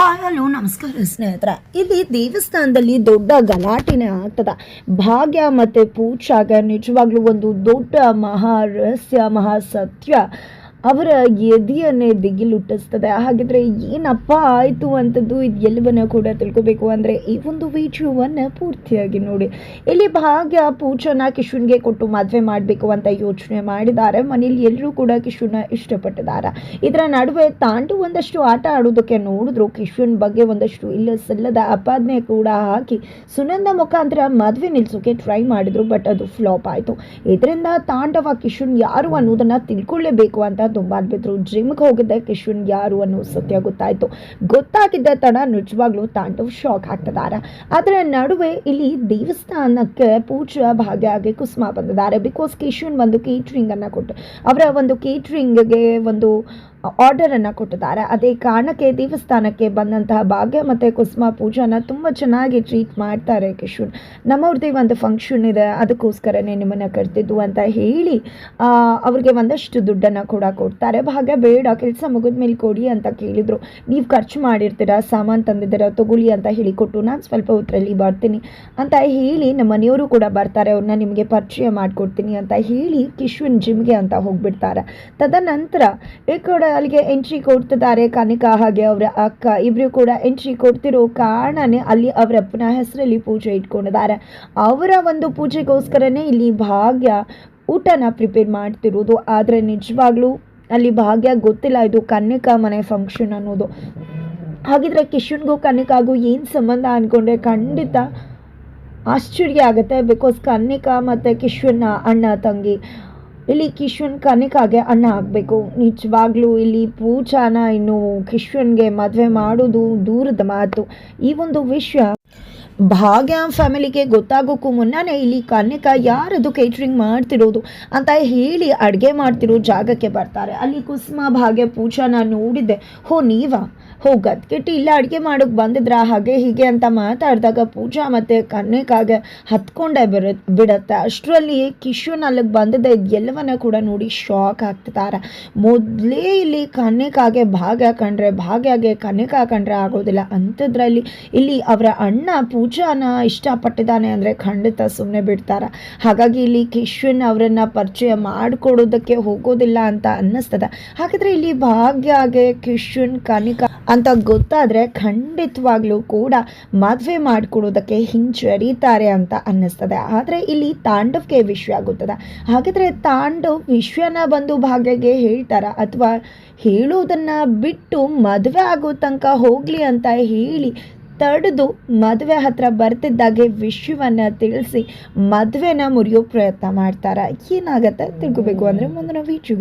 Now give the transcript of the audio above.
Hi hello ನಮಸ್ಕಾರ ಸ್ನೇಹಿತರೆ. ಇಲ್ಲಿ ದೇವಸ್ಥಾನದಲ್ಲಿ ದೊಡ್ಡ ಗಲಾಟೆನೇ ಆಗ್ತದ. ಭಾಗ್ಯ ಮತ್ತು ಪೂಜಾಗ ನಿಜವಾಗ್ಲೂ ಒಂದು ದೊಡ್ಡ ಮಹಾರಹಸ್ಯ, ಮಹಾಸತ್ಯ. ಮಹಾ ಸತ್ಯ ಅವರ ಎದೆಯನ್ನೇ ದಿಗಿಲುಟ್ಟಿಸ್ತದೆ. ಹಾಗಿದ್ರೆ ಏನಪ್ಪ ಆಯಿತು ಅಂತದ್ದು ಇದು ಎಲ್ಲವನ್ನ ಕೂಡ ತಿಳ್ಕೊಬೇಕು ಅಂದರೆ ಈ ಒಂದು ವಿಡಿಯೋವನ್ನು ಪೂರ್ತಿಯಾಗಿ ನೋಡಿ. ಇಲ್ಲಿ ಭಾಗ್ಯ, ಪೂಜನ ಕಿಶುನ್ಗೆ ಕೊಟ್ಟು ಮದುವೆ ಮಾಡಬೇಕು ಅಂತ ಯೋಚನೆ ಮಾಡಿದ್ದಾರೆ. ಮನೇಲಿ ಎಲ್ಲರೂ ಕೂಡ ಕಿಶುನ ಇಷ್ಟಪಟ್ಟಿದ್ದಾರೆ. ಇದರ ನಡುವೆ ತಾಂಡು ಒಂದಷ್ಟು ಆಟ ಆಡೋದಕ್ಕೆ ನೋಡಿದ್ರು. ಕಿಶುನ್ ಬಗ್ಗೆ ಒಂದಷ್ಟು ಇಲ್ಲ ಸಲ್ಲದ ಅಪಾದನೆ ಕೂಡ ಹಾಕಿ ಸುನಂದ ಮುಖಾಂತರ ಮದುವೆ ನಿಲ್ಸೋಕೆ ಟ್ರೈ ಮಾಡಿದ್ರು ಬಟ್ ಅದು ಫ್ಲಾಪ್ ಆಯಿತು. ಇದರಿಂದ ತಾಂಡವ, ಕಿಶುನ್ ಯಾರು ಅನ್ನೋದನ್ನ ತಿಳ್ಕೊಳ್ಳೇಬೇಕು ಅಂತ ತುಂಬ ಬಿದ್ರು ಜಿಮ್ಗೆ ಹೋಗಿದ್ದೆ, ಕಿಶ್ವಿನ್ ಯಾರು ಅನ್ನೋ ಸತ್ಯ ಗೊತ್ತಾಯ್ತು. ಗೊತ್ತಾಗಿದ್ದ ತಡ ನಿಜವಾಗ್ಲೂ ತಾಂಡವ್ ಶಾಕ್ ಆಗ್ತಿದ್ದಾರೆ ಅದರ ನಡುವೆ ಇಲ್ಲಿ ದೇವಸ್ಥಾನಕ್ಕೆ ಪೂಜಾ ಆಗಿ ಕುಸುಮ ಬಂದಿದ್ದಾರೆ. ಬಿಕಾಸ್ ಕಿಶುನ್ ಒಂದು ಕೇಟ್ರಿಂಗ್ ಅನ್ನ ಕೊಟ್ಟು ಅವರ ಒಂದು ಕೇಟ್ರಿಂಗ್ಗೆ ಒಂದು ಆರ್ಡರ್ ಅನ್ನ ಕೊಟ್ಟಿದ್ದಾರೆ. ಅದೇ ಕಾರಣಕ್ಕೆ ದೇವಸ್ಥಾನಕ್ಕೆ ಬಂದಂತಹ ಭಾಗ್ಯ ಮತ್ತೆ ಕುಸುಮ ಪೂಜಾನ ತುಂಬ ಚೆನ್ನಾಗಿ ಟ್ರೀಟ್ ಮಾಡ್ತಾರೆ ಕಿಶುನ್ ನಮ್ಮವ್ರದ್ದೇ ಒಂದು ಫಂಕ್ಷನ್ ಇದೆ. ಅದಕ್ಕೋಸ್ಕರನೇ ನಿಮ್ಮನ್ನು ಕರೆದಿದ್ದು ಅಂತ ಹೇಳಿ ಅವ್ರಿಗೆ ಒಂದಷ್ಟು ದುಡ್ಡನ್ನು ಕೂಡ ಕೊಡ್ತಾರೆ. ಭಾಗ್ಯ, ಬೇಡ, ಕೆಲಸ ಮುಗಿದ ಮೇಲೆ ಕೊಡಿ ಅಂತ ಕೇಳಿದ್ರು. ನೀವು ಖರ್ಚು ಮಾಡಿರ್ತೀರಾ, ಸಾಮಾನು ತಂದಿದ್ದೀರಾ, ತಗೊಳ್ಳಿ ಅಂತ ಹೇಳಿ ಕೊಟ್ಟು ನಾನು ಸ್ವಲ್ಪ ಹೊತ್ತರಲ್ಲಿ ಬರ್ತೀನಿ ಅಂತ ಹೇಳಿ ನಮ್ಮ ಮನೆಯವರು ಕೂಡ ಬರ್ತಾರೆ. ಅವ್ರನ್ನ ನಿಮಗೆ ಪರಿಚಯ ಮಾಡಿಕೊಡ್ತೀನಿ ಅಂತ ಹೇಳಿ ಕಿಶ್ವನ್ ಜಿಮ್ಗೆ ಅಂತ ಹೋಗ್ಬಿಡ್ತಾರೆ. ತದನಂತರ ಈ ಅಲ್ಲಿಗೆ ಎಂಟ್ರಿ ಕೊಡ್ತಿದ್ದಾರೆ ಕನಿಕಾ ಹಾಗೆ ಅವರ ಅಕ್ಕ. ಇಬ್ರು ಕೂಡ ಎಂಟ್ರಿ ಕೊಡ್ತಿರೋ ಕಾರಣನೇ ಅಲ್ಲಿ ಅವರ ಅಪ್ಪನ ಹೆಸರಲ್ಲಿ ಪೂಜೆ ಇಟ್ಕೊಂಡಿದ್ದಾರೆ. ಅವರ ಒಂದು ಪೂಜೆಗೋಸ್ಕರನೇ ಇಲ್ಲಿ ಭಾಗ್ಯ ಊಟನ ಪ್ರಿಪೇರ್ ಮಾಡ್ತಿರೋದು. ಆದರೆ ನಿಜವಾಗ್ಲೂ ಅಲ್ಲಿ ಭಾಗ್ಯ ಗೊತ್ತಿಲ್ಲ, ಇದು ಕನ್ನಿಕಾ ಮನೆ ಫಂಕ್ಷನ್ ಅನ್ನೋದು. ಹಾಗಿದ್ರೆ ಕಿಶನ್ಗೂ ಕನ್ನಿಕಾಗೂ ಏನು ಸಂಬಂಧ ಅಂದ್ಕೊಂಡ್ರೆ ಖಂಡಿತ ಆಶ್ಚರ್ಯ ಆಗುತ್ತೆ ಬಿಕಾಸ್ ಕನ್ನಿಕಾ ಮತ್ತು ಕಿಶ್ವನ್ನ ಅಣ್ಣ, ತಂಗಿ ಇಲ್ಲಿ ಕಿಶ್ವನ್ ಕನಿಕಾಗೆ ಅಣ್ಣ ಆಗಬೇಕು ನಿಜವಾಗ್ಲೂ ಇಲ್ಲಿ ಪೂಜಾನ ಇನ್ನು ಕಿಶ್ವನ್ಗೆ ಮದುವೆ ಮಾಡೋದು ದೂರದ ಮಾತು. ಈ ಒಂದು ವಿಷಯ ಭಾಗ್ಯ ಫ್ಯಾಮಿಲಿಗೆ ಗೊತ್ತಾಗೋಕ್ಕೂ ಮುನ್ನನೇ ಇಲ್ಲಿ ಕನ್ಯಕ ಯಾರದು ಕೇಟ್ರಿಂಗ್ ಮಾಡ್ತಿರೋದು ಅಂತ ಹೇಳಿ ಅಡುಗೆ ಮಾಡ್ತಿರೋ ಜಾಗಕ್ಕೆ ಬರ್ತಾರೆ. ಅಲ್ಲಿ ಕುಸುಮ, ಭಾಗ್ಯ, ಪೂಜಾ ನಾನು ನೋಡಿದ್ದೆ. ಹೋ, ನೀವಾ? ಹೋ ಗದ್ಗೆಟ್ಟಿ ಇಲ್ಲ ಅಡುಗೆ ಮಾಡೋಕ್ಕೆ ಬಂದಿದ್ರ? ಹಾಗೆ ಹೀಗೆ ಅಂತ ಮಾತಾಡಿದಾಗ ಪೂಜಾ ಮತ್ತು ಕನ್ಯಕಾಗೆ ಹತ್ಕೊಂಡೇ ಬಿರು ಬಿಡತ್ತೆ. ಅಷ್ಟರಲ್ಲಿ ಕಿಶೋನ್ ಅಲ್ಲಿಗೆ ಬಂದಿದ್ದ ಎಲ್ಲವನ್ನ ಕೂಡ ನೋಡಿ ಶಾಕ್ ಆಗ್ತಿದ್ದಾರೆ ಮೊದಲೇ ಇಲ್ಲಿ ಕನ್ಯಕಾಗೆ ಭಾಗ್ಯ ಕಂಡ್ರೆ, ಭಾಗ್ಯಗೆ ಕನ್ಯಕ ಕಂಡ್ರೆ ಆಗೋದಿಲ್ಲ. ಅಂಥದ್ರಲ್ಲಿ ಇಲ್ಲಿ ಅವರ ಅಣ್ಣ ಪೂಜಾನ ಇಷ್ಟಪಟ್ಟಿದ್ದಾನೆ ಅಂದರೆ ಖಂಡಿತ ಸುಮ್ಮನೆ ಬಿಡ್ತಾರೆ. ಹಾಗಾಗಿ ಇಲ್ಲಿ ಕಿಶ್ವನ್ ಅವರನ್ನು ಪರಿಚಯ ಮಾಡಿಕೊಡೋದಕ್ಕೆ ಹೋಗೋದಿಲ್ಲ ಅಂತ ಅನ್ನಿಸ್ತದೆ. ಹಾಗಿದ್ರೆ ಇಲ್ಲಿ ಭಾಗ್ಯಗೆ ಕಿಶ್ವನ್ ಕನಿಕಾ ಅಂತ ಗೊತ್ತಾದರೆ ಖಂಡಿತವಾಗ್ಲೂ ಕೂಡ ಮದುವೆ ಮಾಡಿಕೊಡೋದಕ್ಕೆ ಹಿಂಜರಿತಾರೆ ಅಂತ ಅನ್ನಿಸ್ತದೆ. ಆದರೆ ಇಲ್ಲಿ ತಾಂಡವ್ಗೆ ವಿಷಯ ಆಗುತ್ತದೆ. ಹಾಗಿದ್ರೆ ತಾಂಡವ್ ವಿಷಯನ ಬಂದು ಭಾಗ್ಯಗೆ ಹೇಳ್ತಾರ? ಅಥವಾ ಹೇಳೋದನ್ನು ಬಿಟ್ಟು ಮದುವೆ ಆಗೋ ತನಕ ಹೋಗಲಿ ಅಂತ ಹೇಳಿ ತಡೆದು ಮದುವೆ ಹತ್ರ ಬರ್ತಿದ್ದಾಗೆ ವಿಷಯವನ್ನು ತಿಳಿಸಿ ಮದುವೆನ ಮುರಿಯೋ ಪ್ರಯತ್ನ ಮಾಡ್ತಾರೆ? ಏನಾಗತ್ತೆ? ತಿಳ್ಕೊಬೇಕು. ಅಂದರೆ ಮುಂದಿನ ವಿಡಿಯೋ